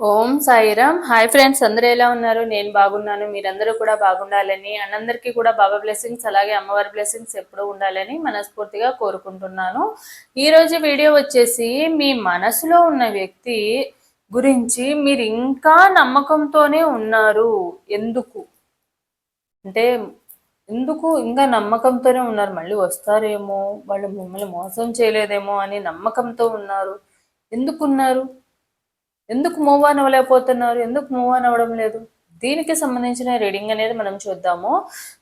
ఓం Sairam. Hi friends అందరూ ఎలా ఉన్నారు? నేను బాగున్నాను. మీరందరూ కూడా బాగుండాలని అందరికీ కూడా బాబా బ్లెస్సింగ్స్ అలాగే అమ్మవారి బ్లెస్సింగ్స్ ఎప్పుడూ ఉండాలని మనస్ఫూర్తిగా కోరుకుంటున్నాను. ఈరోజు వీడియో వచ్చేసి మీ మనసులో ఉన్న వ్యక్తి గురించి మీరు ఇంకా నమ్మకంతోనే ఉన్నారు. ఎందుకు? అంటే ఎందుకు ఇంకా నమ్మకంతోనే ఉన్నారు? మళ్ళీ వస్తారేమో? వాళ్ళు మిమ్మల్ని మోసం చేయలేదేమో అని నమ్మకంతో ఉన్నారు. ఎందుకున్నారు ఎందుకు మూవ్ ఆన్ అవ్వలేకపోతున్నారు? ఎందుకు మూవ్ ఆన్ అవ్వడం లేదు? దీనికి సంబంధించిన రీడింగ్ అనేది మనం చూద్దాము.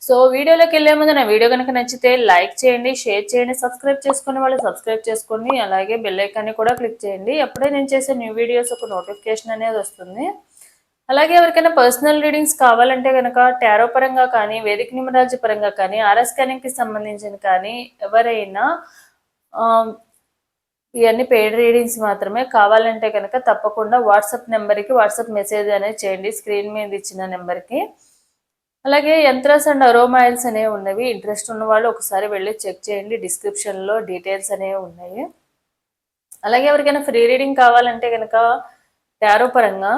సో వీడియోలోకి వెళ్ళే ముందు నా వీడియో కనుక నచ్చితే లైక్ చేయండి షేర్ చేయండి సబ్స్క్రైబ్ చేసుకుని వాళ్ళు సబ్స్క్రైబ్ చేసుకోండి అలాగే బెల్ ఐకాన్ని కూడా క్లిక్ చేయండి. ఎప్పుడే నేను చేసే న్యూ వీడియోస్ ఒక నోటిఫికేషన్ అనేది వస్తుంది. అలాగే ఎవరికైనా పర్సనల్ రీడింగ్స్ కావాలంటే కనుక టారో పరంగా కానీ వేదిక నిమరాజు పరంగా కానీ ఆర్ఎస్ స్కానింగ్కి సంబంధించిన కానీ ఎవరైనా ఇవన్నీ పెయిడ్ రీడింగ్స్ మాత్రమే. కావాలంటే కనుక తప్పకుండా వాట్సాప్ నెంబర్కి వాట్సాప్ మెసేజ్ అనేది చేయండి స్క్రీన్ మీద ఇచ్చిన నెంబర్కి. అలాగే యంత్రాస్ అండ్ అరోమాయిల్స్ అనేవి ఉన్నవి. ఇంట్రెస్ట్ ఉన్న వాళ్ళు ఒకసారి వెళ్ళి చెక్ చేయండి. డిస్క్రిప్షన్లో డీటెయిల్స్ అనేవి ఉన్నాయి. అలాగే ఎవరికైనా ఫ్రీ రీడింగ్ కావాలంటే కనుక టారో పరంగా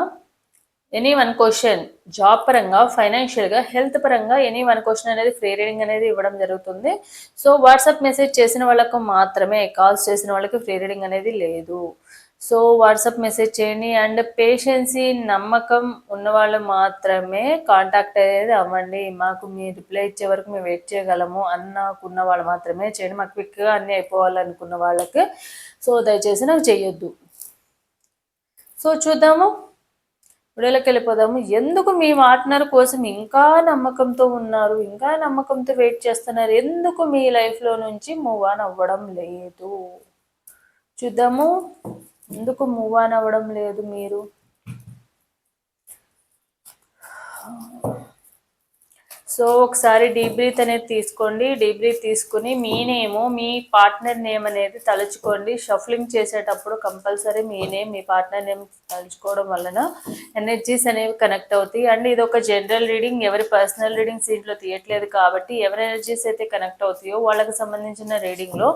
ఎనీ వన్ క్వశ్చన్ జాబ్ పరంగా ఫైనాన్షియల్గా హెల్త్ పరంగా ఎనీ వన్ క్వశ్చన్ అనేది ఫ్రీ రీడింగ్ అనేది ఇవ్వడం జరుగుతుంది సో వాట్సాప్ మెసేజ్ చేసిన వాళ్ళకు మాత్రమే కాల్స్ చేసిన వాళ్ళకి ఫ్రీ రీడింగ్ అనేది లేదు సో వాట్సాప్ మెసేజ్ చేయండి అండ్ పేషెన్సీ నమ్మకం ఉన్న వాళ్ళు మాత్రమే కాంటాక్ట్ అనేది అవ్వండి మాకు మీ రిప్లై ఇచ్చే వరకు మేము వెయిట్ చేయగలము అన్నకున్న వాళ్ళు మాత్రమే చేయండి. మాకు క్విక్గా అన్నీ అయిపోవాలనుకున్న వాళ్ళకి. సో దయచేసి నాకు చేయొద్దు సో చూద్దాము. వీడియోలోకి వెళ్ళిపోదాము ఎందుకు మీ పార్ట్నర్ కోసం ఇంకా నమ్మకంతో ఉన్నారు? ఇంకా నమ్మకంతో వెయిట్ చేస్తున్నారు. ఎందుకు మీ లైఫ్లో నుంచి మూవ్ ఆన్ అవ్వడం లేదు? చూద్దాము. ఎందుకు మూవ్ ఆన్ అవ్వడం లేదు మీరు? సో ఒకసారి డీప్ బ్రీత్ అనేది తీసుకోండి. డీప్ బ్రీత్ తీసుకుని మీ నేము మీ పార్ట్నర్ నేమ్ అనేది తలుచుకోండి. షఫ్లింగ్ చేసేటప్పుడు కంపల్సరీ మీ నేమ్ మీ పార్ట్నర్ నేమ్ తలుచుకోవడం వలన ఎనర్జీస్ అనేవి కనెక్ట్ అవుతాయి. అండ్ ఇది ఒక జనరల్ రీడింగ్. ఎవరి పర్సనల్ రీడింగ్స్ దీంట్లో తీయట్లేదు కాబట్టి ఎవరి ఎనర్జీస్ అయితే కనెక్ట్ అవుతాయో వాళ్ళకి సంబంధించిన రీడింగ్లో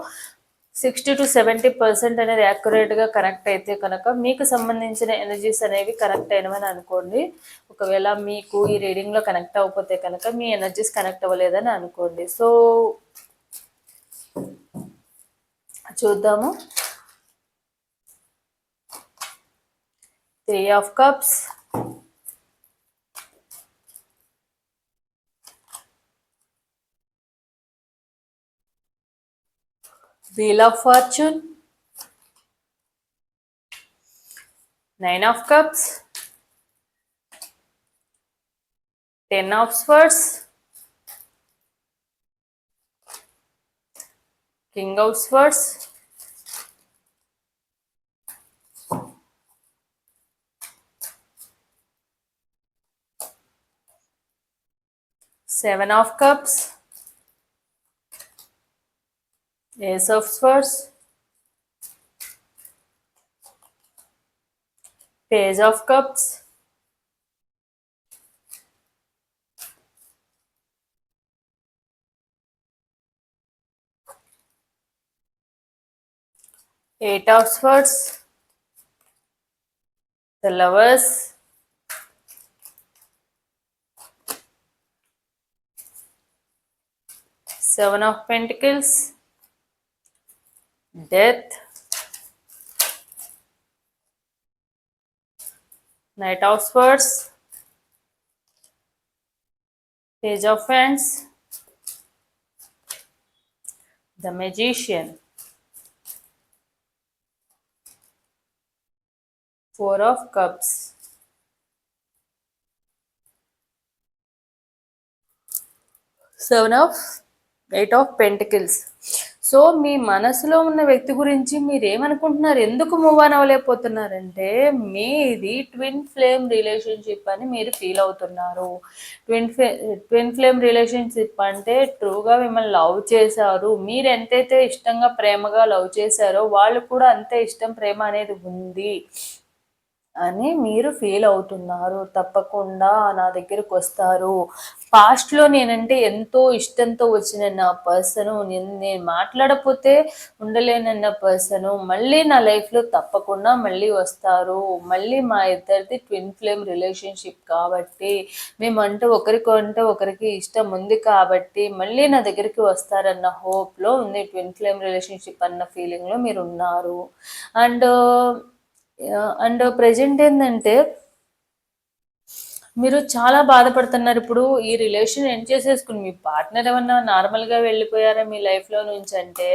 సిక్స్టీ టు సెవెంటీ పర్సెంట్ అనేది యాక్యురేట్గా కనెక్ట్ అయితే కనుక మీకు సంబంధించిన ఎనర్జీస్ అనేవి కనెక్ట్ అయినవని అనుకోండి. ఒకవేళ మీకు ఈ రీడింగ్లో కనెక్ట్ అవ్వకపోతే కనుక మీ ఎనర్జీస్ కనెక్ట్ అవ్వలేదని అనుకోండి. సో చూద్దాము. Three of cups Wheel of Fortune, Nine of Cups, Ten of Swords, King of Swords, Seven of Cups, Uh, Ace of Swords, Page of Cups, Eight of Swords, the Lovers, Seven of Pentacles, death, Knight of Swords, Page of Wands, the Magician, Four of Cups, Seven of Eight of Pentacles. So మీ మనసులో ఉన్న వ్యక్తి గురించి మీరు ఏమనుకుంటున్నారు ఎందుకు move on అవ్వలేకపోతున్నారంటే మీది twin flame relationship అని మీరు ఫీల్ అవుతున్నారు. Twin flame twin flame relationship అంటే ట్రూగా మిమ్మల్ని లవ్ చేశారు. మీరు ఎంతైతే ఇష్టంగా ప్రేమగా లవ్ చేశారో వాళ్ళు కూడా అంతే ఇష్టం ప్రేమ అనేది ఉంది అని మీరు ఫీల్ అవుతున్నారు. తప్పకుండా నా దగ్గరకు వస్తారు. పాస్ట్లో నేనంటే ఎంతో ఇష్టంతో వచ్చిన నా పర్సను నేను నేను మాట్లాడకపోతే ఉండలేనన్న పర్సను మళ్ళీ నా లైఫ్లో తప్పకుండా మళ్ళీ వస్తారు. మళ్ళీ మా ఇద్దరిది ట్విన్ ఫ్లేమ్ రిలేషన్షిప్ కాబట్టి మేమంటే ఒకరికంటే ఒకరికి ఇష్టం ఉంది కాబట్టి మళ్ళీ నా దగ్గరికి వస్తారన్న హోప్లో ఉంది ట్విన్ ఫ్లేమ్ రిలేషన్షిప్ అన్న ఫీలింగ్లో మీరు ఉన్నారు. అండ్ అండ్ ప్రజెంట్ ఏంటంటే మీరు చాలా బాధపడుతున్నారు. ఇప్పుడు ఈ రిలేషన్ ఎండ్ చేసేసుకుని మీ పార్ట్నర్ ఏమన్నా నార్మల్గా వెళ్ళిపోయారా మీ లైఫ్లో నుంచి అంటే?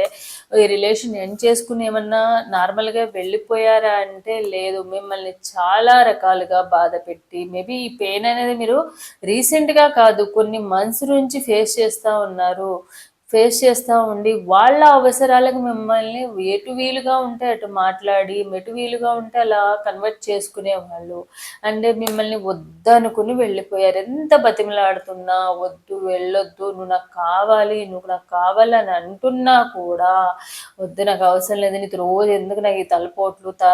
ఈ రిలేషన్ ఎండ్ చేసుకుని ఏమన్నా నార్మల్గా వెళ్ళిపోయారా అంటే లేదు. మిమ్మల్ని చాలా రకాలుగా బాధ పెట్టి మేబీ ఈ పెయిన్ అనేది మీరు రీసెంట్గా కాదు కొన్ని మంత్స్ నుంచి ఫేస్ చేస్తూ ఉన్నారు. ఫేస్ చేస్తూ ఉండి వాళ్ళ అవసరాలకు మిమ్మల్ని ఎటు వీలుగా ఉంటే అటు మాట్లాడి మెటు వీలుగా ఉంటే అలా కన్వర్ట్ చేసుకునేవాళ్ళు అంటే మిమ్మల్ని వద్దనుకుని వెళ్ళిపోయారు. ఎంత బతిమలాడుతున్నా వద్దు వెళ్ళొద్దు నువ్వు నాకు కావాలి నువ్వు నాకు కావాలని అంటున్నా కూడా వద్దు నాకు అవసరం లేదు నీకు రోజు ఎందుకు నాకు ఈ తలపోట్లు తా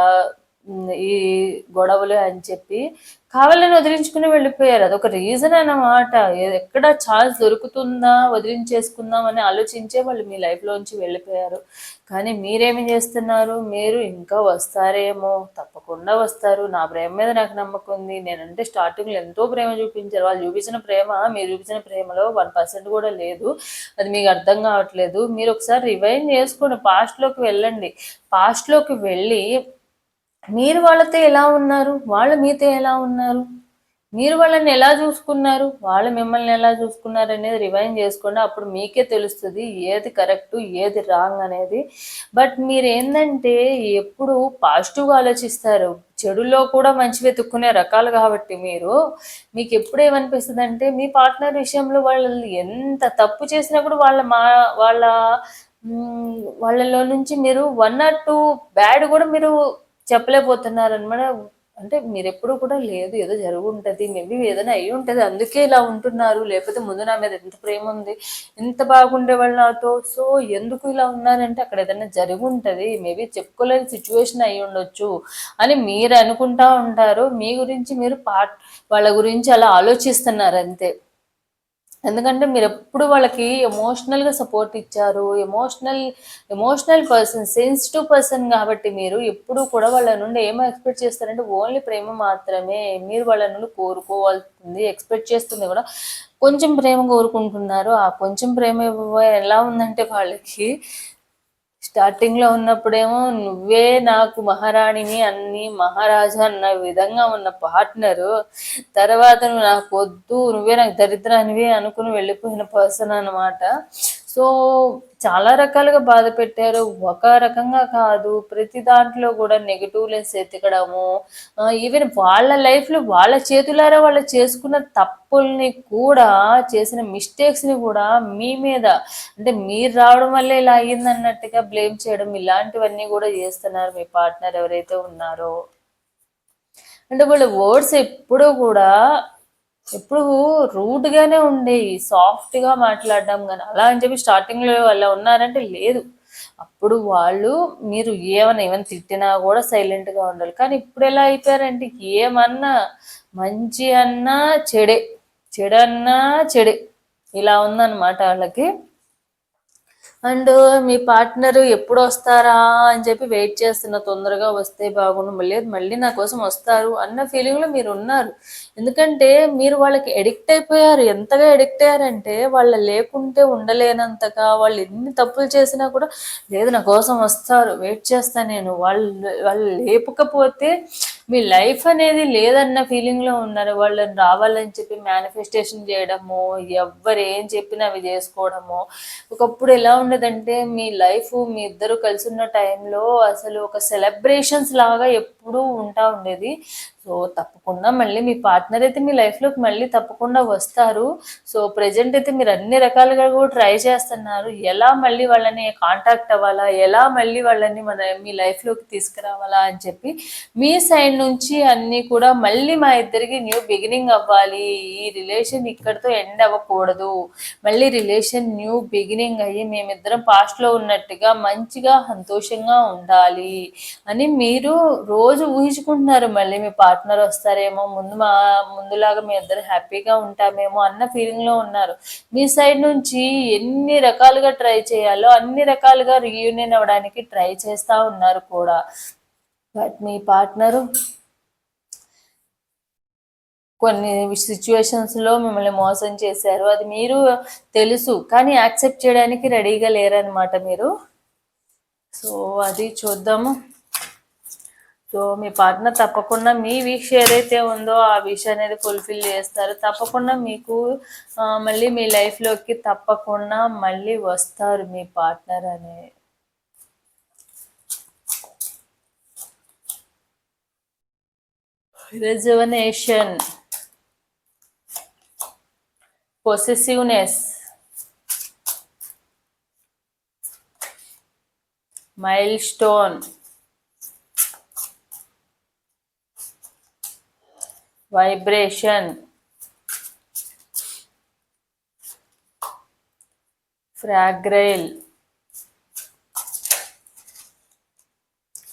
ఈ గొడవలు అని చెప్పి కావాలని వదిలించుకుని వెళ్ళిపోయారు. అదొక రీజన్ అన్నమాట. ఎక్కడ ఛాన్స్ దొరుకుతుందా? వదిలించేసుకుందాం అని ఆలోచించే వాళ్ళు మీ లైఫ్లోంచి వెళ్ళిపోయారు. కానీ మీరేమి చేస్తున్నారు? మీరు ఇంకా వస్తారేమో? తప్పకుండా వస్తారు. నా ప్రేమ మీద నాకు నమ్మకం ఉంది. నేనంటే స్టార్టింగ్లో ఎంతో ప్రేమ చూపించారు. వాళ్ళు చూపించిన ప్రేమ మీరు చూపించిన ప్రేమలో వన్ పర్సెంట్ కూడా లేదు. అది మీకు అర్థం కావట్లేదు. మీరు ఒకసారి రివైన్ చేసుకోండి. పాస్ట్లోకి వెళ్ళండి. పాస్ట్లోకి వెళ్ళి మీరు వాళ్ళతో ఎలా ఉన్నారు? వాళ్ళు మీతో ఎలా ఉన్నారు? మీరు వాళ్ళని ఎలా చూసుకున్నారు? వాళ్ళు మిమ్మల్ని ఎలా చూసుకున్నారు అనేది రివైన్ చేసుకోండి. అప్పుడు మీకే తెలుస్తుంది ఏది కరెక్ట్ ఏది రాంగ్ అనేది. బట్ మీరు ఏంటంటే ఎప్పుడు పాజిటివ్గా ఆలోచిస్తారు. చెడులో కూడా మంచి వెతుక్కునే రకాలు కాబట్టి మీరు. మీకు ఎప్పుడు ఏమనిపిస్తుంది అంటే మీ పార్ట్నర్ విషయంలో వాళ్ళు ఎంత తప్పు చేసినా కూడా వాళ్ళ మా వాళ్ళ వాళ్ళలో నుంచి మీరు వన్ ఆర్ టూ బ్యాడ్ కూడా మీరు చెప్పలేకపోతున్నారు అనమాట అంటే మీరు ఎప్పుడు కూడా లేదు ఏదో జరుగు ఉంటుంది మేబీ ఏదైనా అయ్యి ఉంటుంది అందుకే ఇలా ఉంటున్నారు. లేకపోతే ముందు నా మీద ఎంత ప్రేమ ఉంది ఎంత బాగుండేవాళ్ళు నాతో సో ఎందుకు ఇలా ఉన్నారంటే అక్కడ ఏదైనా జరుగుంటది ఉంటుంది మేబీ చెప్పుకోలేని సిచ్యువేషన్ అయి ఉండొచ్చు అని మీరు అనుకుంటా ఉంటారు. మీ గురించి మీరు పార్ట్ వాళ్ళ గురించి అలా ఆలోచిస్తున్నారు అంతే. ఎందుకంటే మీరు ఎప్పుడు వాళ్ళకి ఎమోషనల్గా సపోర్ట్ ఇచ్చారు emotional emotional person sensitive person కాబట్టి మీరు ఎప్పుడు కూడా వాళ్ళ నుండి ఏమో ఎక్స్పెక్ట్ చేస్తారంటే ఓన్లీ ప్రేమ మాత్రమే. మీరు వాళ్ళ నుండి కోరుకోవాల్సింది ఎక్స్పెక్ట్ చేస్తుంది కూడా కొంచెం ప్రేమ కోరుకుంటున్నారు. ఆ కొంచెం ప్రేమ ఎలా ఉందంటే వాళ్ళకి స్టార్టింగ్లో ఉన్నప్పుడేమో నువ్వే నాకు మహారాణిని అన్ని మహారాజా అన్న విధంగా ఉన్న పార్ట్నరు తర్వాత నువ్వు నాకు వద్దు నువ్వే నాకు దరిద్రానివి అనుకుని వెళ్ళిపోయిన పర్సన్ అనమాట సో చాలా రకాలుగా బాధ పెట్టారు. ఒక రకంగా కాదు ప్రతి దాంట్లో కూడా నెగిటివ్నెస్ ఎత్తికడము ఈవెన్ వాళ్ళ లైఫ్లో వాళ్ళ చేతులారా వాళ్ళు చేసుకున్న తప్పుల్ని కూడా చేసిన మిస్టేక్స్ని కూడా మీ మీద అంటే మీరు రావడం వల్లే ఇలా అయ్యిందన్నట్టుగా బ్లేమ్ చేయడం ఇలాంటివన్నీ కూడా చేస్తున్నారు మీ పార్ట్నర్ ఎవరైతే ఉన్నారో. అంటే వాళ్ళ వర్డ్స్ ఎప్పుడూ కూడా ఎప్పుడు రూడ్గానే ఉండేవి సాఫ్ట్గా మాట్లాడడం కానీ అలా అని చెప్పి స్టార్టింగ్లో అలా ఉన్నారంటే లేదు. అప్పుడు వాళ్ళు మీరు ఏమైనా ఏమైనా తిట్టినా కూడా సైలెంట్గా ఉండాలి. కానీ ఇప్పుడు ఎలా అయిపోయారంటే ఏమన్నా మంచి అన్నా చెడే చెడన్నా చెడే ఇలా ఉందన్నమాట వాళ్ళకి. అండ్ మీ పార్ట్నర్ ఎప్పుడు వస్తారా అని చెప్పి వెయిట్ చేస్తున్న తొందరగా వస్తే బాగుండు మళ్ళీ మళ్ళీ నా కోసం వస్తారు అన్న ఫీలింగ్లో మీరు ఉన్నారు. ఎందుకంటే మీరు వాళ్ళకి ఎడిక్ట్ అయిపోయారు. ఎంతగా ఎడిక్ట్ అయ్యారంటే వాళ్ళ లేకుంటే ఉండలేనంతగా వాళ్ళు ఎన్ని తప్పులు చేసినా కూడా లేదు నా కోసం వస్తారు వెయిట్ చేస్తాను నేను. వాళ్ళు వాళ్ళు లేపకపోతే మీ లైఫ్ అనేది లేదన్న ఫీలింగ్లో ఉన్నారు. వాళ్ళని రావాలని చెప్పి మేనిఫెస్టేషన్ చేయడము ఎవరు ఏం చెప్పినా అవి చేసుకోవడము. ఒకప్పుడు ఎలా ఉండేదంటే మీ లైఫ్ మీ ఇద్దరు కలిసి ఉన్న టైంలో అసలు ఒక సెలబ్రేషన్స్ లాగా ఎప్పుడూ ఉంటా ఉండేది. సో తప్పకుండా మళ్ళీ మీ పార్ట్నర్ అయితే మీ లైఫ్లోకి మళ్ళీ తప్పకుండా వస్తారు. సో ప్రజెంట్ అయితే మీరు అన్ని రకాలుగా కూడా ట్రై చేస్తున్నారు. ఎలా మళ్ళీ వాళ్ళని కాంటాక్ట్ అవ్వాలా? ఎలా మళ్ళీ వాళ్ళని మన మీ లైఫ్లోకి తీసుకురావాలా అని చెప్పి మీ సైడ్ నుంచి అన్నీ కూడా మళ్ళీ మా ఇద్దరికి న్యూ బిగినింగ్ అవ్వాలి. ఈ రిలేషన్ ఇక్కడితో ఎండ్ అవ్వకూడదు. మళ్ళీ రిలేషన్ న్యూ బిగినింగ్ అయ్యి మేమిద్దరం పాస్ట్లో ఉన్నట్టుగా మంచిగా సంతోషంగా ఉండాలి అని మీరు రోజు ఊహించుకుంటున్నారు మళ్ళీ మీ పార్ట్నర్ వస్తారేమో ముందు మా ముందులాగా మీ ఇద్దరు హ్యాపీగా ఉంటామేమో అన్న ఫీలింగ్లో ఉన్నారు. మీ సైడ్ నుంచి ఎన్ని రకాలుగా ట్రై చేయాలో అన్ని రకాలుగా రీయూనియన్ అవ్వడానికి ట్రై చేస్తూ ఉన్నారు కూడా. బట్ మీ పార్ట్నరు కొన్ని సిచ్యువేషన్స్లో మిమ్మల్ని మోసం చేశారు. అది మీరు తెలుసు కానీ యాక్సెప్ట్ చేయడానికి రెడీగా లేరనమాట మీరు. సో అది చూద్దాము. సో మీ పార్ట్నర్ తప్పకుండా మీ విష్ ఏదైతే ఉందో ఆ విష్ అనేది ఫుల్ఫిల్ చేస్తారు. తప్పకుండా మీకు మళ్ళీ మీ లైఫ్లోకి తప్పకుండా మళ్ళీ వస్తారు మీ పార్ట్నర్ అనే. Rejuvenation possessiveness milestone vibration fragile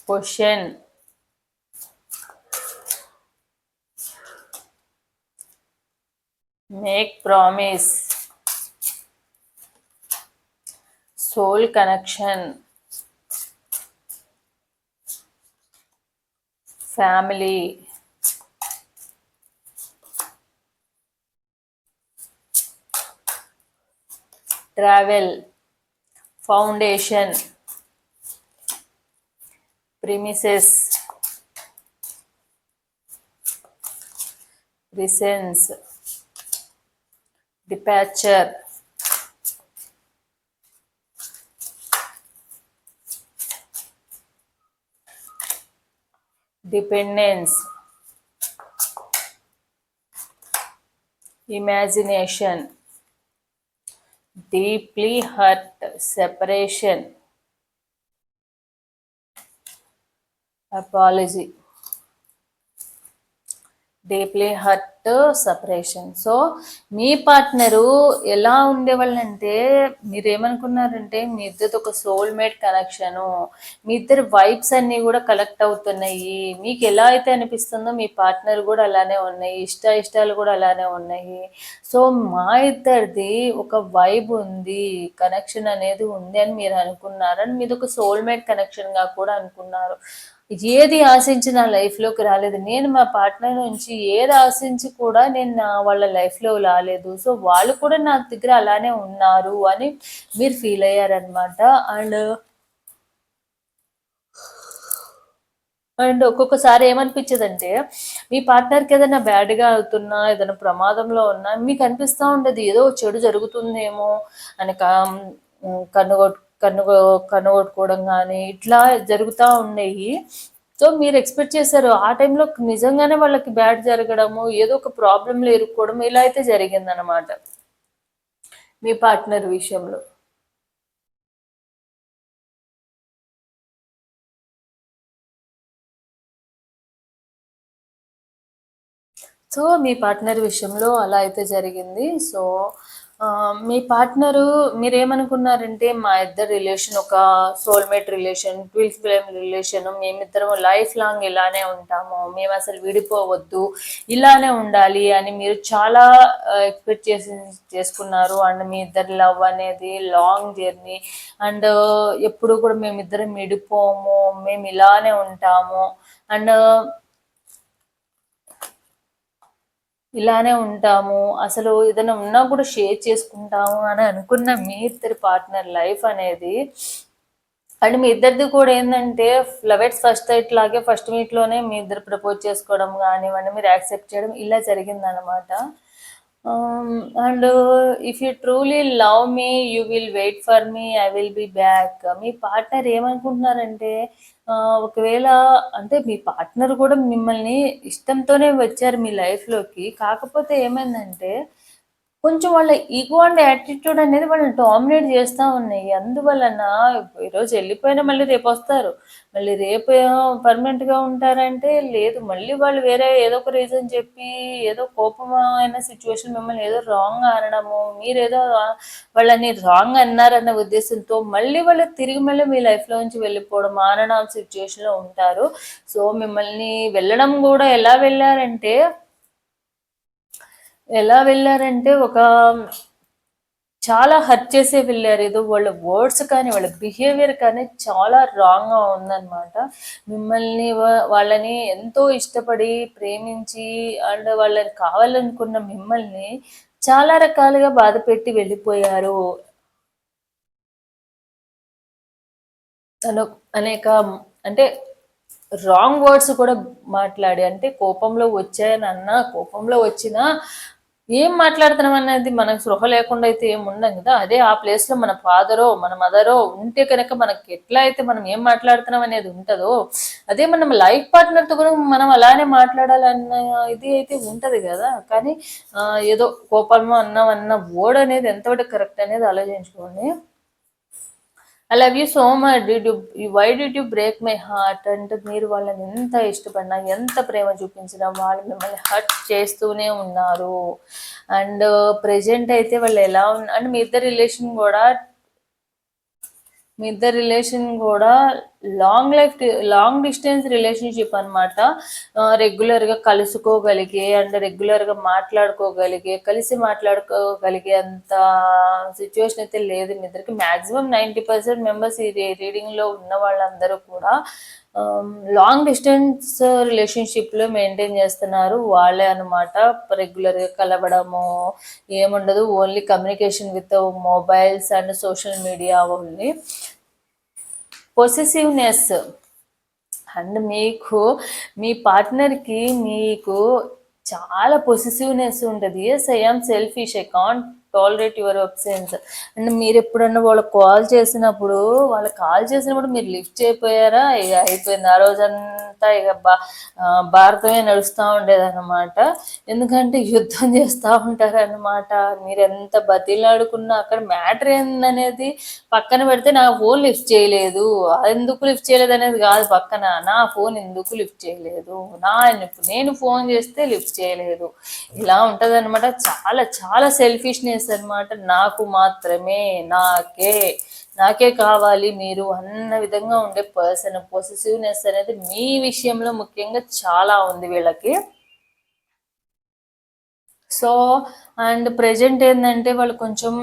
question make promise soul connection family Gravel, foundation, premises, presence, departure, dependence, imagination deeply hurt separation. Apology deeply hurt separation so మీ పార్ట్నరు ఎలా ఉండేవాళ్ళంటే మీరు ఏమనుకున్నారంటే మీ ఇద్దరితో ఒక సోల్మేట్ కనెక్షను మీ ఇద్దరు వైబ్స్ అన్నీ కూడా కలెక్ట్ అవుతున్నాయి. మీకు ఎలా అయితే అనిపిస్తుందో మీ పార్ట్నర్ కూడా అలానే ఉన్నాయి. ఇష్ట ఇష్టాలు కూడా అలానే ఉన్నాయి. సో మా ఇద్దరిది ఒక వైబ్ ఉంది కనెక్షన్ అనేది ఉంది అని మీరు అనుకున్నారని మీది ఒక సోల్మేట్ కనెక్షన్గా కూడా అనుకున్నారు. ఏది ఆశించి నా లైఫ్లోకి రాలేదు. నేను మా పార్ట్నర్ నుంచి ఏది ఆశించి కూడా నేను నా వాళ్ళ లైఫ్లో రాలేదు. సో వాళ్ళు కూడా నా దగ్గర అలానే ఉన్నారు అని మీరు ఫీల్ అయ్యారనమాట అండ్ అండ్ ఒక్కొక్కసారి ఏమనిపించదంటే మీ పార్ట్నర్కి ఏదైనా బ్యాడ్గా అవుతున్నా ఏదైనా ప్రమాదంలో ఉన్నా మీకు అనిపిస్తూ ఉండదు ఏదో చెడు జరుగుతుందేమో అని కన్నుగొట్ కనుగో కనుగొట్టుకోవడం కానీ ఇట్లా జరుగుతూ ఉన్నాయి సో మీరు ఎక్స్పెక్ట్ చేశారు. ఆ టైంలో నిజంగానే వాళ్ళకి బ్యాడ్ జరగడము ఏదో ఒక ప్రాబ్లంలో ఇరుక్కోవడం ఇలా అయితే జరిగిందనమాట మీ పార్ట్నర్ విషయంలో. సో మీ పార్ట్నర్ విషయంలో అలా అయితే జరిగింది. సో మీ పార్ట్నరు మీరేమనుకున్నారంటే మా ఇద్దరు రిలేషన్ ఒక సోల్మేట్ రిలేషన్ ట్విల్స్ ఫ్లేమ్ రిలేషన్ మేమిద్దరం లైఫ్ లాంగ్ ఇలానే ఉంటాము మేము అసలు విడిపోవద్దు ఇలానే ఉండాలి అని మీరు చాలా ఎక్స్పెక్ట్ చేసి చేసుకున్నారు. అండ్ మీ ఇద్దరి లవ్ అనేది లాంగ్ జర్నీ. అండ్ ఎప్పుడు కూడా మేమిద్దరం విడిపోము మేము ఇలానే ఉంటాము. అండ్ ఇలానే ఉంటాము. అసలు ఏదైనా ఉన్నా కూడా షేర్ చేసుకుంటాము అని అనుకున్న మీ ఇద్దరి పార్ట్నర్ లైఫ్ అనేది అండ్ మీ ఇద్దరిది కూడా ఏంటంటే ఫ్లవెట్స్ ఫస్ట్ సైట్ లాగే ఫస్ట్ మీట్లోనే మీ ఇద్దరు ప్రపోజ్ చేసుకోవడం కానివ్వండి మీరు యాక్సెప్ట్ చేయడం ఇలా జరిగిందనమాట and if you truly love me you will wait for me I will be back me partner ఏమనుకుంటున్నారంటే ఒకవేళ అంటే మీ పార్ట్నర్ కూడా మిమ్మల్ని ఇష్టంతోనే వచ్చారు మీ లైఫ్లోకి కాకపోతే ఏమైందంటే కొంచెం వాళ్ళ ఈగో అండ్ యాటిట్యూడ్ అనేది వాళ్ళని డామినేట్ చేస్తూ ఉన్నాయి. అందువలన ఈరోజు వెళ్ళిపోయినా మళ్ళీ రేపు వస్తారు. మళ్ళీ రేపు పర్మనెంట్గా ఉంటారంటే లేదు. మళ్ళీ వాళ్ళు వేరే ఏదో ఒక రీజన్ చెప్పి ఏదో కోపమైన సిచ్యువేషన్ మిమ్మల్ని ఏదో రాంగ్ అనడము మీరు ఏదో వాళ్ళని రాంగ్ అన్నారన్న ఉద్దేశంతో మళ్ళీ వాళ్ళు తిరిగి మళ్ళీ మీ లైఫ్లో నుంచి వెళ్ళిపోవడం ఆనడం సిచ్యువేషన్లో ఉంటారు. సో మిమ్మల్ని వెళ్ళడం కూడా ఎలా వెళ్ళారంటే ఎలా వెళ్ళారంటే ఒక చాలా హర్ట్ చేసే వెళ్ళారు. ఏదో వాళ్ళ వర్డ్స్ కానీ వాళ్ళ బిహేవియర్ కానీ చాలా రాంగ్గా ఉందన్నమాట. మిమ్మల్ని వాళ్ళని ఎంతో ఇష్టపడి ప్రేమించి అండ్ వాళ్ళని కావాలనుకున్న మిమ్మల్ని చాలా రకాలుగా బాధ పెట్టి వెళ్ళిపోయారు. తను అనేక అంటే రాంగ్ వర్డ్స్ కూడా మాట్లాడి అంటే కోపంలో వచ్చాయని అన్నా కోపంలో వచ్చినా ఏం మాట్లాడుతున్నాం అనేది మనకు స్పృహ లేకుండా అయితే ఏం ఉండం కదా. అదే ఆ ప్లేస్లో మన ఫాదరో మన మదరో ఉంటే కనుక మనకి ఎట్లా అయితే మనం ఏం మాట్లాడుతున్నాం అనేది ఉంటుందో అదే మనం లైఫ్ పార్ట్నర్తో కూడా మనం అలానే మాట్లాడాలన్న ఇది అయితే ఉంటది కదా. కానీ ఏదో కోపాలమో అన్నాం అన్న వర్డ్ అనేది ఎంతవరకు కరెక్ట్ అనేది ఆలోచించుకోండి I love you so much did you why did you break my heart అంటే మీరు వాళ్ళని ఎంత ఇష్టపడినా ఎంత ప్రేమ చూపించినా వాళ్ళు మిమ్మల్ని హర్ట్ చేస్తూనే ఉన్నారు. అండ్ ప్రెజెంట్ uh, అయితే వాళ్ళు ఎలా ఉన్నా అండ్ మీ ఇద్దరు రిలేషన్ కూడా మీ ఇద్దరు రిలేషన్ కూడా long life long distance relationship అనమాట రెగ్యులర్గా కలుసుకోగలిగే అండ్ రెగ్యులర్గా మాట్లాడుకోగలిగే కలిసి మాట్లాడుకోగలిగే అంత సిచ్యువేషన్ అయితే లేదు మీ ఇద్దరికి. మ్యాక్సిమం నైంటీ పర్సెంట్ మెంబర్స్ ఈ రీడింగ్లో ఉన్న వాళ్ళందరూ కూడా లాంగ్ డిస్టెన్స్ రిలేషన్షిప్లో మెయింటైన్ చేస్తున్నారు. వాళ్ళే అనమాట రెగ్యులర్గా కలవడము ఏముండదు only communication with mobiles and social media only possessiveness and మీకు మీ పార్ట్నర్కి మీకు చాలా పొసెసివ్నెస్ ఉంటుంది. Yes I'm selfish I can't tolerate your absence and మీరు ఎప్పుడన్నా వాళ్ళకి కాల్ చేసినప్పుడు వాళ్ళకి కాల్ చేసినప్పుడు మీరు లిఫ్ట్ చేయపోయారా ఇక అయిపోయింది. ఆ రోజంతా ఇక బా భారతమే నడుస్తూ ఉండేదన్నమాట. ఎందుకంటే యుద్ధం చేస్తూ ఉంటారన్నమాట. మీరు ఎంత బతిలాడుకున్నా అక్కడ మ్యాటర్ ఏందనేది పక్కన పెడితే నా ఫోన్ లిఫ్ట్ చేయలేదు. ఎందుకు లిఫ్ట్ చేయలేదు అనేది కాదు పక్కన. నా ఫోన్ ఎందుకు లిఫ్ట్ చేయలేదు? నా నేను ఫోన్ చేస్తే లిఫ్ట్ చేయలేదు. ఇలా ఉంటుంది అనమాట చాలా చాలా సెల్ఫిష్నెస్ అన్నమాట నాకు మాత్రమే నాకే నాకే కావాలి మీరు అన్న విధంగా ఉండే పర్సన్ పొసెసివ్నెస్ అనేది మీ విషయంలో ముఖ్యంగా చాలా ఉంది వీళ్ళకి. సో అండ్ ప్రజెంట్ ఏంటంటే వాళ్ళు కొంచెం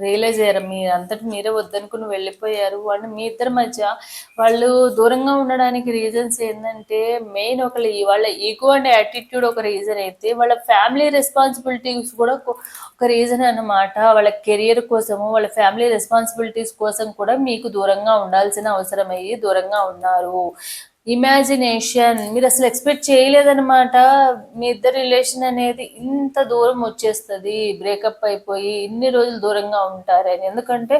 రియలైజ్ అయ్యారు. మీ అంతటి మీరే వద్దనుకుని వెళ్ళిపోయారు. వాళ్ళు మీ ఇద్దరి మధ్య వాళ్ళు దూరంగా ఉండడానికి రీజన్స్ ఏంటంటే మెయిన్ ఒకళ్ళు వాళ్ళ ఈగో అండ్ యాటిట్యూడ్ ఒక రీజన్ అయితే వాళ్ళ ఫ్యామిలీ రెస్పాన్సిబిలిటీస్ కూడా ఒక- రీజన్ అన్నమాట. వాళ్ళ కెరియర్ కోసము వాళ్ళ ఫ్యామిలీ రెస్పాన్సిబిలిటీస్ కోసం కూడా మీకు దూరంగా ఉండాల్సిన అవసరం అయ్యి దూరంగా ఉన్నారు. ఇమాజినేషన్ మీరు అసలు ఎక్స్పెక్ట్ చేయలేదన్నమాట. మీ ఇద్దరు రిలేషన్ అనేది ఇంత దూరం వచ్చేస్తుంది. బ్రేకప్ అయిపోయి ఇన్ని రోజులు దూరంగా ఉంటారని. ఎందుకంటే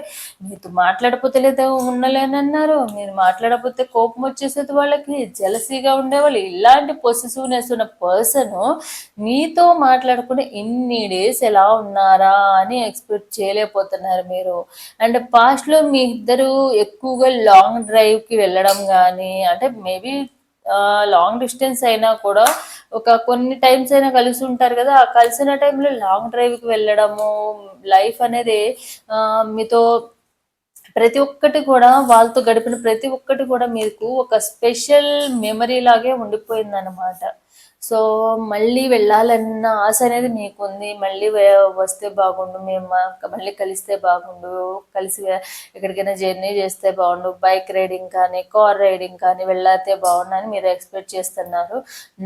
మీతో మాట్లాడకపోతే లేదా ఉండలేనన్నారు. మీరు మాట్లాడకపోతే కోపం వచ్చేసేది వాళ్ళకి. జలసీగా ఉండేవాళ్ళు. ఇలాంటి పొసెసివ్నెస్ ఉన్న పర్సన్ మీతో మాట్లాడకుండా ఇన్ని డేస్ ఎలా ఉన్నారా అని ఎక్స్పెక్ట్ చేయలేకపోతున్నారు మీరు. అండ్ పాస్ట్లో మీ ఇద్దరు ఎక్కువగా లాంగ్ డ్రైవ్కి వెళ్ళడం కానీ అంటే అనేవి లాంగ్ డిస్టెన్స్ అయినా కూడా ఒక కొన్ని టైమ్స్ అయినా కలిసి ఉంటారు కదా ఆ కలిసిన టైంలో లాంగ్ డ్రైవ్కి వెళ్ళడము లైఫ్ అనేది మీతో ప్రతి ఒక్కటి కూడా వాళ్ళతో గడిపిన ప్రతి ఒక్కటి కూడా మీకు ఒక స్పెషల్ మెమరీ లాగే ఉండిపోయిందన్నమాట. సో మళ్ళీ వెళ్ళాలన్న ఆశ అనేది మీకు ఉంది మళ్ళీ వస్తే బాగుండు. మేము మళ్ళీ కలిస్తే బాగుండు. కలిసి ఎక్కడికైనా జర్నీ చేస్తే బాగుండు. బైక్ రైడింగ్ కానీ కార్ రైడింగ్ కానీ వెళ్ళాతే బాగుండు అని మీరు ఎక్స్పెక్ట్ చేస్తున్నారు.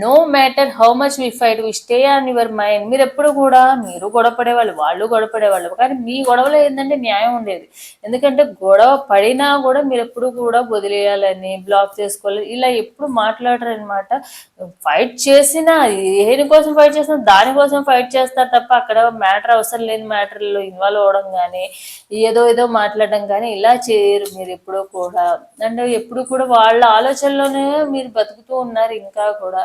No matter how much we fight we stay on your mind. మీరు ఎప్పుడు కూడా మీరు గొడవపడేవాళ్ళు వాళ్ళు గొడవపడేవాళ్ళు కానీ మీ గొడవలో ఏంటంటే న్యాయం ఉండేది. ఎందుకంటే గొడవ పడినా కూడా మీరు ఎప్పుడు కూడా వదిలేయాలని బ్లాక్ చేసుకోవాలి. ఇలా ఎప్పుడు మాట్లాడరు అనమాట ఫైట్ చే చేసినా దేనికోసం ఫైట్ చేసినా దానికోసం ఫైట్ చేస్తారు తప్ప అక్కడ మ్యాటర్ అవసరం లేని మ్యాటర్లో ఇన్వాల్వ్ అవ్వడం కానీ ఏదో ఏదో మాట్లాడడం కానీ ఇలా చేయరు మీరు ఎప్పుడూ కూడా. అండ్ ఎప్పుడు కూడా వాళ్ళ ఆలోచనలోనే మీరు బతుకుతూ ఉన్నారు ఇంకా కూడా.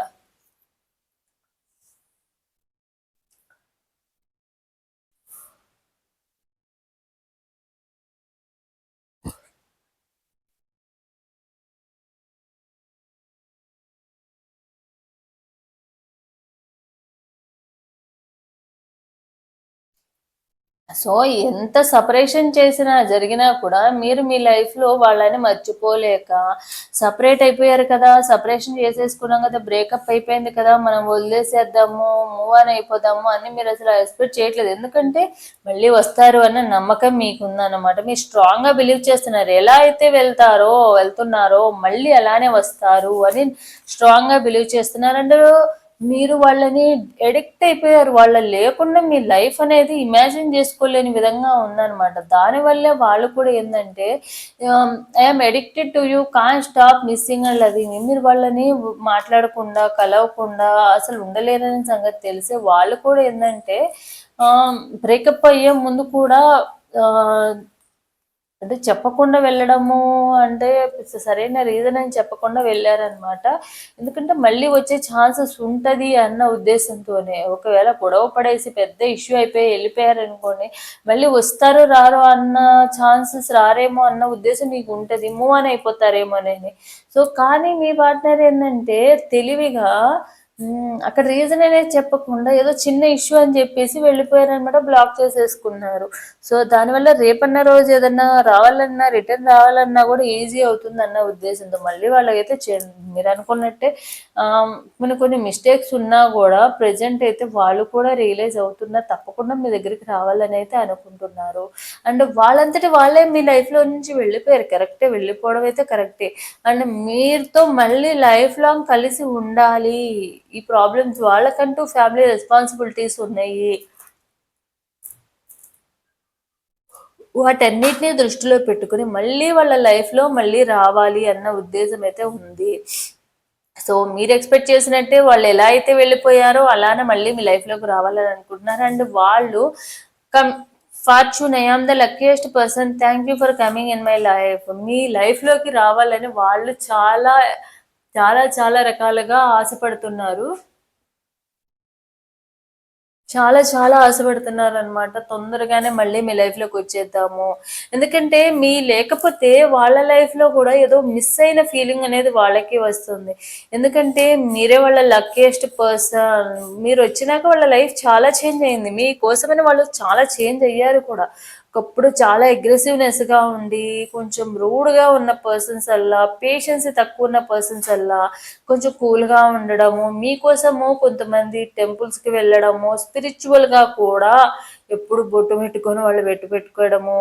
సో ఎంత సపరేషన్ చేసినా జరిగినా కూడా మీరు మీ లైఫ్లో వాళ్ళని మర్చిపోలేక సపరేట్ అయిపోయారు కదా సపరేషన్ చేసేసుకున్నాం కదా బ్రేకప్ అయిపోయింది కదా మనం వదిలేసేద్దాము మూవ్ ఆన్ అయిపోదాము అని మీరు అసలు ఎక్స్పెక్ట్ చేయట్లేదు. ఎందుకంటే మళ్ళీ వస్తారు అన్న నమ్మకం మీకు ఉందన్నమాట మీరు స్ట్రాంగ్గా బిలీవ్ చేస్తున్నారు. ఎలా అయితే వెళ్తారో వెళ్తున్నారో మళ్ళీ అలానే వస్తారు అని స్ట్రాంగ్గా బిలీవ్ చేస్తున్నారు అండ్ మీరు వాళ్ళని ఎడిక్ట్ అయిపోయారు. వాళ్ళ లేకుండా మీ లైఫ్ అనేది ఇమాజిన్ చేసుకోలేని విధంగా ఉందన్నమాట. దానివల్లే వాళ్ళు కూడా ఏంటంటే I'm addicted to you can't stop missing and అది మీరు వాళ్ళని మాట్లాడకుండా కలవకుండా అసలు ఉండలేరని సంగతి తెలిసే వాళ్ళు కూడా ఏంటంటే బ్రేకప్ అయ్యే ముందు కూడా అంటే చెప్పకుండా వెళ్ళడము అంటే సరైన రీజన్ అని చెప్పకుండా వెళ్ళారనమాట. ఎందుకంటే మళ్ళీ వచ్చే ఛాన్సెస్ ఉంటుంది అన్న ఉద్దేశంతోనే. ఒకవేళ గొడవ పడేసి పెద్ద ఇష్యూ అయిపోయి వెళ్ళిపోయారనుకోండి మళ్ళీ వస్తారు రారు అన్న ఛాన్సెస్ రారేమో అన్న ఉద్దేశం మీకు ఉంటుంది. మూవ్ అని అయిపోతారేమో అని సో కానీ మీ పార్ట్నర్ ఏంటంటే తెలివిగా అక్కడ రీజన్ అనేది చెప్పకుండా ఏదో చిన్న ఇష్యూ అని చెప్పేసి వెళ్ళిపోయారనమాట బ్లాక్ చేసేసుకున్నారు. సో దానివల్ల రేపన్న రోజు ఏదన్నా రావాలన్నా రిటర్న్ రావాలన్నా కూడా ఈజీ అవుతుంది అన్న ఉద్దేశంతో మళ్ళీ వాళ్ళకైతే మీరు అనుకున్నట్టే కొన్ని కొన్ని మిస్టేక్స్ ఉన్నా కూడా ప్రజెంట్ అయితే వాళ్ళు కూడా రియలైజ్ అవుతున్నారు. తప్పకుండా మీ దగ్గరికి రావాలని అయితే అనుకుంటున్నారు. అండ్ వాళ్ళంతటి వాళ్ళే మీ లైఫ్లో నుంచి వెళ్ళిపోయారు. కరెక్టే వెళ్ళిపోవడం అయితే కరెక్టే అండ్ మీరుతో మళ్ళీ లైఫ్ లాంగ్ కలిసి ఉండాలి. ఈ ప్రాబ్లమ్స్ వాళ్ళకంటూ ఫ్యామిలీ రెస్పాన్సిబిలిటీస్ ఉన్నాయి. వాటన్నిటిని దృష్టిలో పెట్టుకుని మళ్ళీ వాళ్ళ లైఫ్లో మళ్ళీ రావాలి అన్న ఉద్దేశం అయితే ఉంది. సో మీరు ఎక్స్పెక్ట్ చేసినట్టే వాళ్ళు ఎలా అయితే వెళ్ళిపోయారో అలానే మళ్ళీ మీ లైఫ్లోకి రావాలని అనుకుంటున్నారు. అండ్ వాళ్ళు come fortune I'm the luckiest person thank you for coming in my life మీ లైఫ్లోకి రావాలని వాళ్ళు చాలా చాలా చాలా రకాలుగా ఆశపడుతున్నారు. చాలా చాలా ఆశపడుతున్నారు అనమాట తొందరగానే మళ్ళీ మీ లైఫ్లోకి వచ్చేద్దాము. ఎందుకంటే మీ లేకపోతే వాళ్ళ లైఫ్లో కూడా ఏదో మిస్ అయిన ఫీలింగ్ అనేది వాళ్ళకి వస్తుంది. ఎందుకంటే మీరే వాళ్ళ లక్కీయెస్ట్ పర్సన్ మీరు వచ్చినాక వాళ్ళ లైఫ్ చాలా చేంజ్ అయింది. మీకోసమని వాళ్ళు చాలా చేంజ్ అయ్యారు కూడా. ఒకప్పుడు చాలా అగ్రెసివ్నెస్గా ఉండి కొంచెం రూడ్గా ఉన్న పర్సన్స్ అల్లా పేషెన్స్ తక్కువ ఉన్న పర్సన్స్ అల్లా కొంచెం కూల్గా ఉండడము మీకోసము కొంతమంది టెంపుల్స్కి వెళ్ళడము స్పిరిచువల్గా కూడా ఎప్పుడు బొట్టు పెట్టుకొని వాళ్ళు పెట్టు పెట్టుకోవడము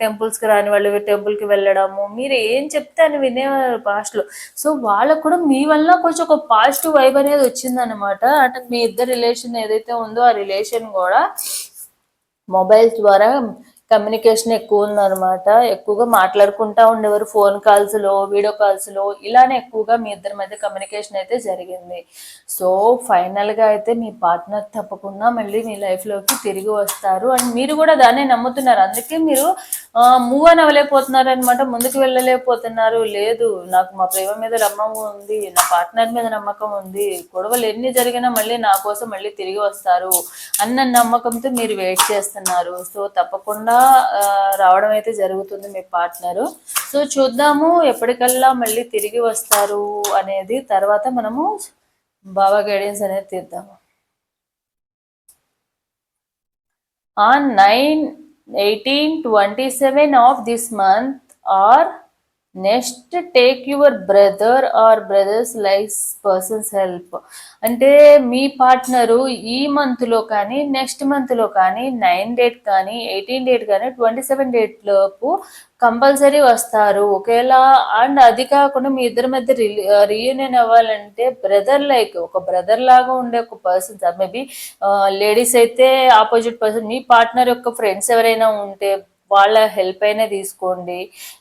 టెంపుల్స్కి రాని వాళ్ళు టెంపుల్కి వెళ్ళడము మీరు ఏం చెప్తే అని వినేవారు పాస్ట్లో సో వాళ్ళకు కూడా మీ వల్ల కొంచెం ఒక పాజిటివ్ వైబ్ అనేది వచ్చిందనమాట అంటే మీ ఇద్దరు రిలేషన్ ఏదైతే ఉందో ఆ రిలేషన్ కూడా మొబైల్స్ ద్వారా కమ్యూనికేషన్ ఎక్కువ ఉందన్నమాట. ఎక్కువగా మాట్లాడుకుంటా ఉండేవారు. ఫోన్ కాల్స్లో వీడియో కాల్స్లో ఇలానే ఎక్కువగా మీ ఇద్దరి మధ్య కమ్యూనికేషన్ అయితే జరిగింది. సో ఫైనల్గా అయితే మీ పార్ట్నర్ తప్పకుండా మళ్ళీ మీ లైఫ్లోకి తిరిగి వస్తారు. అండ్ మీరు కూడా దాన్ని నమ్ముతున్నారు. అందుకే మీరు మూవ్ అని అవ్వలేకపోతున్నారు అనమాట ముందుకు వెళ్ళలేకపోతున్నారు. లేదు నాకు మా ప్రేమ మీద నమ్మకం ఉంది నా పార్ట్నర్ మీద నమ్మకం ఉంది గొడవలు ఎన్ని జరిగినా మళ్ళీ నా కోసం మళ్ళీ తిరిగి వస్తారు అన్న నమ్మకంతో మీరు వెయిట్ చేస్తున్నారు. సో తప్పకుండా రావడం అయితే జరుగుతుంది మీ పార్ట్నరు సో చూద్దాము ఎప్పటికల్లా మళ్ళీ తిరిగి వస్తారు అనేది తర్వాత మనము బాబా గైడెన్స్ అనేది తీద్దాము. On nine eighteen twenty seven of this month or next take your brother or brothers life persons help అంటే మీ పార్ట్నరు ఈ మంత్లో కానీ నెక్స్ట్ మంత్లో కానీ నైన్ డేట్ కానీ ఎయిటీన్ డేట్ కానీ ట్వంటీ సెవెన్ డేట్ లోపు కంపల్సరీ వస్తారు. ఒకేలా అండ్ అది కాకుండా మీ ఇద్దరి మధ్య రీయూనియన్ అవ్వాలంటే బ్రదర్ లైక్ ఒక బ్రదర్ లాగా ఉండే ఒక పర్సన్ మేబీ లేడీస్ అయితే ఆపోజిట్ పర్సన్ మీ పార్ట్నర్ యొక్క ఫ్రెండ్స్ ఎవరైనా ఉంటే వాళ్ళ హెల్ప్ అయినా తీసుకోండి.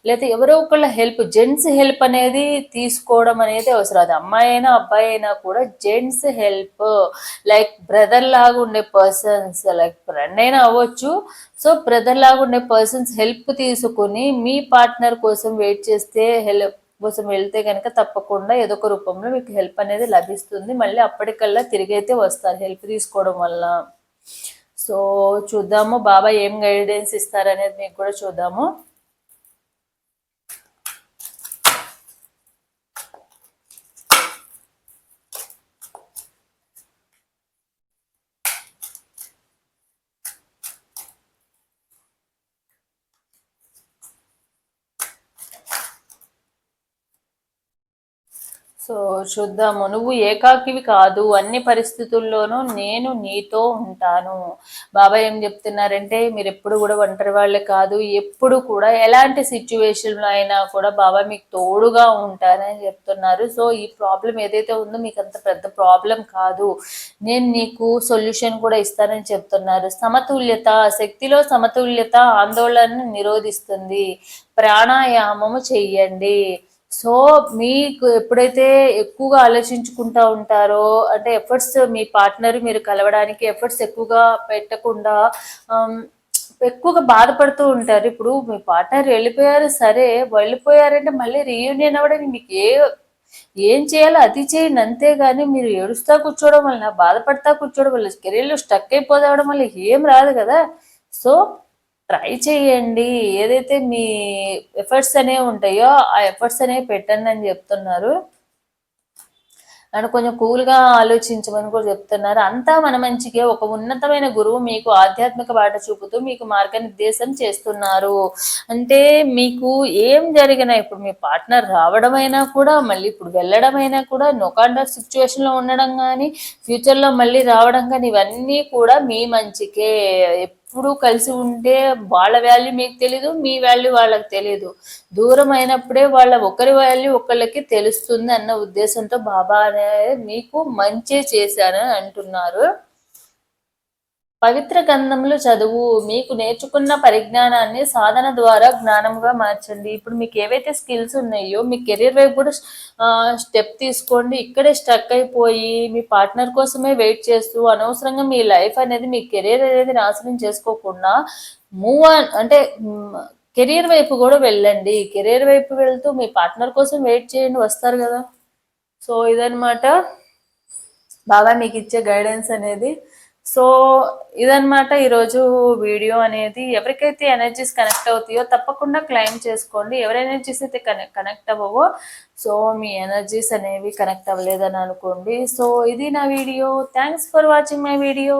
లేకపోతే ఎవరో ఒకళ్ళ హెల్ప్ జెంట్స్ హెల్ప్ అనేది తీసుకోవడం అనేది అవసరం. అది అమ్మాయి అయినా అబ్బాయి అయినా కూడా జెంట్స్ హెల్ప్ లైక్ బ్రదర్ లాగా ఉండే పర్సన్స్ లైక్ ఫ్రెండ్ అయినా అవ్వచ్చు. సో బ్రదర్ లాగా ఉండే పర్సన్స్ హెల్ప్ తీసుకుని మీ పార్ట్నర్ కోసం వెయిట్ చేస్తే హెల్ప్ కోసం వెళ్తే కనుక తప్పకుండా ఏదో ఒక రూపంలో మీకు హెల్ప్ అనేది లభిస్తుంది. మళ్ళీ అప్పటికల్లా తిరిగైతే వస్తారు హెల్ప్ తీసుకోవడం వల్ల. సో చూద్దాము బాబా ఏం గైడెన్స్ ఇస్తారనేది మీకు కూడా చూద్దాము. సో చూద్దాము. నువ్వు ఏకాకివి కాదు. అన్ని పరిస్థితుల్లోనూ నేను నీతో ఉంటాను. బాబాయ్ ఏం చెప్తున్నారంటే మీరు ఎప్పుడు కూడా ఒంటరి వాళ్ళే కాదు. ఎప్పుడు కూడా ఎలాంటి సిచ్యువేషన్లో అయినా కూడా బాబా మీకు తోడుగా ఉంటానని చెప్తున్నారు. సో ఈ ప్రాబ్లం ఏదైతే ఉందో మీకు అంత పెద్ద ప్రాబ్లం కాదు. నేను నీకు సొల్యూషన్ కూడా ఇస్తానని చెప్తున్నారు. సమతుల్యత శక్తిలో సమతుల్యత ఆందోళనను నిరోధిస్తుంది. ప్రాణాయామము చెయ్యండి. సో మీకు ఎప్పుడైతే ఎక్కువగా ఆలోచించుకుంటా ఉంటారో అంటే ఎఫర్ట్స్ మీ పార్ట్నర్ మీరు కలవడానికి ఎఫర్ట్స్ ఎక్కువగా పెట్టకుండా ఎక్కువగా బాధపడుతూ ఉంటారు. ఇప్పుడు మీ పార్ట్నర్ వెళ్ళిపోయారు సరే వెళ్ళిపోయారంటే మళ్ళీ రీయూనియన్ అవ్వడానికి మీకు ఏ ఏం చేయాలో అది చేయండి. అంతేగాని మీరు ఏడుస్తా కూర్చోవడం వల్ల బాధపడతా కూర్చోవడం వల్ల కెరీర్లో స్టక్ అయిపోదావడం వల్ల ఏం రాదు కదా. సో ట్రై చేయండి. ఏదైతే మీ ఎఫర్ట్స్ అనేవి ఉంటాయో ఆ ఎఫర్ట్స్ అనేవి పెట్టండి అని చెప్తున్నారు. అండ్ కొంచెం కూల్గా ఆలోచించమని కూడా చెప్తున్నారు. అంతా మన మంచికే. ఒక ఉన్నతమైన గురువు మీకు ఆధ్యాత్మిక బాట చూపుతూ మీకు మార్గనిర్దేశం చేస్తున్నారు. అంటే మీకు ఏం జరిగినా ఇప్పుడు మీ పార్ట్నర్ రావడమైనా కూడా మళ్ళీ ఇప్పుడు వెళ్ళడమైనా కూడా నొకాండర్ సిచ్యువేషన్లో ఉండడం కానీ ఫ్యూచర్లో మళ్ళీ రావడం కానీ ఇవన్నీ కూడా మీ మంచికే. ఎప్పుడు కలిసి ఉంటే వాళ్ళ వాల్యూ మీకు తెలీదు మీ వాల్యూ వాళ్ళకి తెలీదు. దూరం అయినప్పుడే వాళ్ళ ఒకరి వాల్యూ ఒకళ్ళకి తెలుస్తుంది అన్న ఉద్దేశంతో బాబా అనే మీకు మంచి చేశారని అంటున్నారు. పవిత్ర గ్రంథములు చదువు మీకు నేర్చుకున్న పరిజ్ఞానాన్ని సాధన ద్వారా జ్ఞానంగా మార్చండి. ఇప్పుడు మీకు ఏవైతే స్కిల్స్ ఉన్నాయో మీ కెరీర్ వైపు కూడా స్టెప్ తీసుకోండి. ఇక్కడే స్టక్ అయిపోయి మీ పార్ట్నర్ కోసమే వెయిట్ చేస్తూ అనవసరంగా మీ లైఫ్ అనేది మీ కెరీర్ అనేది నాశనం చేసుకోకుండా మూవ్ ఆన్ అంటే కెరీర్ వైపు కూడా వెళ్ళండి. కెరీర్ వైపు వెళ్తూ మీ పార్ట్నర్ కోసం వెయిట్ చేయండి. వస్తారు కదా. సో ఇదనమాట బాగా మీకు ఇచ్చే గైడెన్స్ అనేది. సో ఇదనమాట ఈరోజు వీడియో అనేది. ఎవరికైతే ఎనర్జీస్ కనెక్ట్ అవుతాయో తప్పకుండా క్లైమ్ చేసుకోండి. ఎవరి ఎనర్జీస్ అయితే కనెక్ట్ అవ్వవో సో మీ ఎనర్జీస్ అనేవి కనెక్ట్ అవ్వలేదని అనుకోండి. సో ఇది నా video. Thanks for watching my video